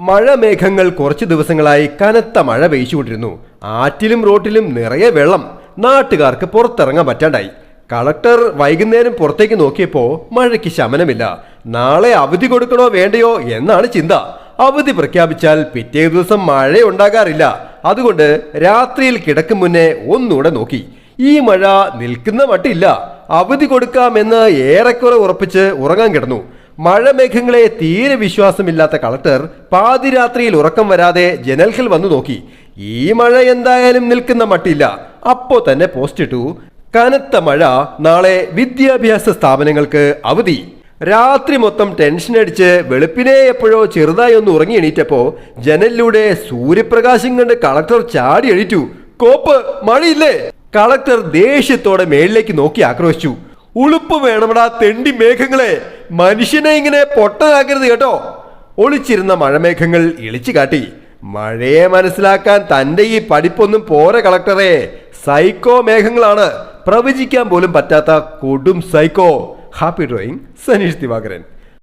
മഴ മേഘങ്ങൾ കുറച്ചു ദിവസങ്ങളായി കനത്ത മഴ പെയ്ച്ചുകൊണ്ടിരുന്നു. ആറ്റിലും റോട്ടിലും നിറയെ വെള്ളം നാട്ടുകാർക്ക് പുറത്തിറങ്ങാൻ പറ്റാണ്ടായി. കളക്ടർ വൈകുന്നേരം പുറത്തേക്ക് നോക്കിയപ്പോൾ മഴയ്ക്ക് ശമനമില്ല. നാളെ അവധി കൊടുക്കണോ വേണ്ടയോ എന്നാണ് ചിന്ത. അവധി പ്രഖ്യാപിച്ചാൽ പിറ്റേ ദിവസം മഴ ഉണ്ടാകാറില്ല അതുകൊണ്ട് രാത്രിയിൽ കിടക്കും മുന്നേ ഒന്നുകൂടെ നോക്കി. ഈ മഴ നിൽക്കുന്ന മട്ടില്ല. അവധി കൊടുക്കാമെന്ന് ഏറെക്കുറെ ഉറപ്പിച്ച് ഉറങ്ങാൻ കിടന്നു. മഴമേഘങ്ങളെ തീരെ വിശ്വാസമില്ലാത്ത കളക്ടർ പാതിരാത്രിയിൽ ഉറക്കം വരാതെ ജനൽഹിൽ വന്നു നോക്കി. ഈ മഴ എന്തായാലും നിൽക്കുന്ന മട്ടില്ല. അപ്പോ തന്നെ പോസ്റ്റിട്ടു കനത്ത മഴ നാളെ വിദ്യാഭ്യാസ സ്ഥാപനങ്ങൾക്ക് അവധി. രാത്രി മൊത്തം ടെൻഷൻ അടിച്ച് വെളുപ്പിനെ എപ്പോഴോ ചെറുതായി ഒന്ന് ഉറങ്ങി എണീറ്റപ്പോ ജനലിലൂടെ സൂര്യപ്രകാശം കണ്ട് കളക്ടർ ചാടി എണീറ്റു. കോപ്പ് മഴയില്ലേ? കളക്ടർ ദേഷ്യത്തോടെ മേളിലേക്ക് നോക്കി ആക്രോശിച്ചു. ഉളുപ്പ് വേണമടാ തെണ്ടി മേഘങ്ങളെ. മനുഷ്യനെ ഇങ്ങനെ പൊട്ടനാക്കരുത് കേട്ടോ. ഒളിച്ചിരുന്ന മഴമേഘങ്ങൾ ഇളിച്ചു കാട്ടി. മഴയെ മനസ്സിലാക്കാൻ തന്റെ ഈ പഠിപ്പൊന്നും പോരെ കളക്ടറെ. സൈക്കോ മേഘങ്ങളാണ്. പ്രവചിക്കാൻ പോലും പറ്റാത്ത കൊടും psycho. Happy drawing Saneesh Divakaran.